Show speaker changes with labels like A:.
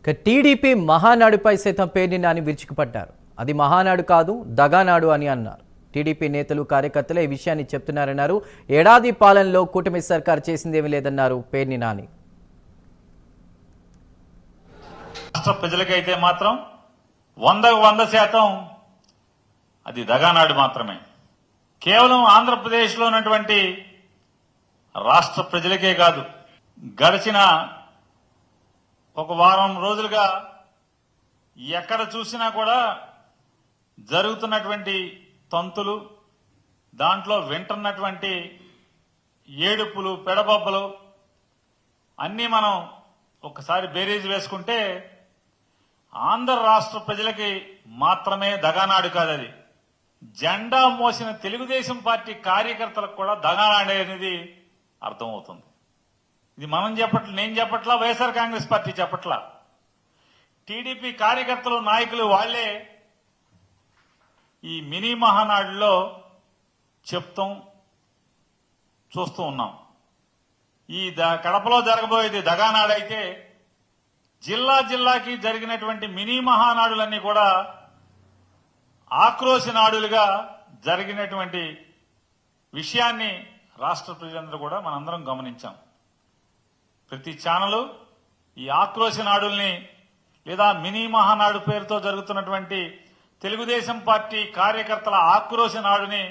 A: ఇక టీడీపీ మహానాడుపై సైతం పేర్ని నాని విరుచుకుపడ్డారు. అది మహానాడు కాదు దగానాడు అని అన్నారు. టీడీపీ నేతలు కార్యకర్తలు ఈ విషయాన్ని చెప్తున్నారన్నారు. ఏడాది పాలనలో కూటమి సర్కార్ చేసిందేమీ లేదన్నారు పేర్ని నాని.
B: రాష్ట్ర ప్రజలకైతే మాత్రం వంద వంద శాతం అది దగానాడు మాత్రమే. కేవలం ఆంధ్రప్రదేశ్లో ఉన్నటువంటి రాష్ట్ర ప్రజలకే కాదు గడిచిన ఒక వారం రోజులుగా ఎక్కడ చూసినా కూడా జరుగుతున్నటువంటి తంతులు దాంట్లో వింటున్నటువంటి ఏడుపులు పెడబొబ్బలు అన్నీ మనం ఒకసారి బేరీజ్ వేసుకుంటే ఆంధ్ర రాష్ట్ర ప్రజలకి మాత్రమే దగానాడు కాదు అది జెండా మోసిన తెలుగుదేశం పార్టీ కార్యకర్తలకు కూడా దగానాడు అనేది అర్థమవుతుంది. ఇది మనం చెప్పట్ల నేను చెప్పట్లా వైఎస్ఆర్ కాంగ్రెస్ పార్టీ చెప్పట్లా. టీడీపీ కార్యకర్తలు నాయకులు వాళ్ళే ఈ మినీ మహానాడులో చెప్తాం చూస్తూ ఉన్నాం. ఈ ద- కడపలో జరగబోయేది దగానాడైతే జిల్లా జిల్లాకి జరిగినటువంటి మినీ మహానాడులన్నీ కూడా ఆక్రోశ నాడులుగా జరిగినటువంటి విషయాన్ని రాష్ట్ర ప్రజలందరూ కూడా మనందరం గమనించాం. ప్రతి ఛానల్ ఈ ఆక్రోశ నాడుల్ని లేదా మినీ మహానాడు పేరుతో జరుగుతున్నటువంటి తెలుగుదేశం పార్టీ కార్యకర్తల ఆక్రోశ నాడుని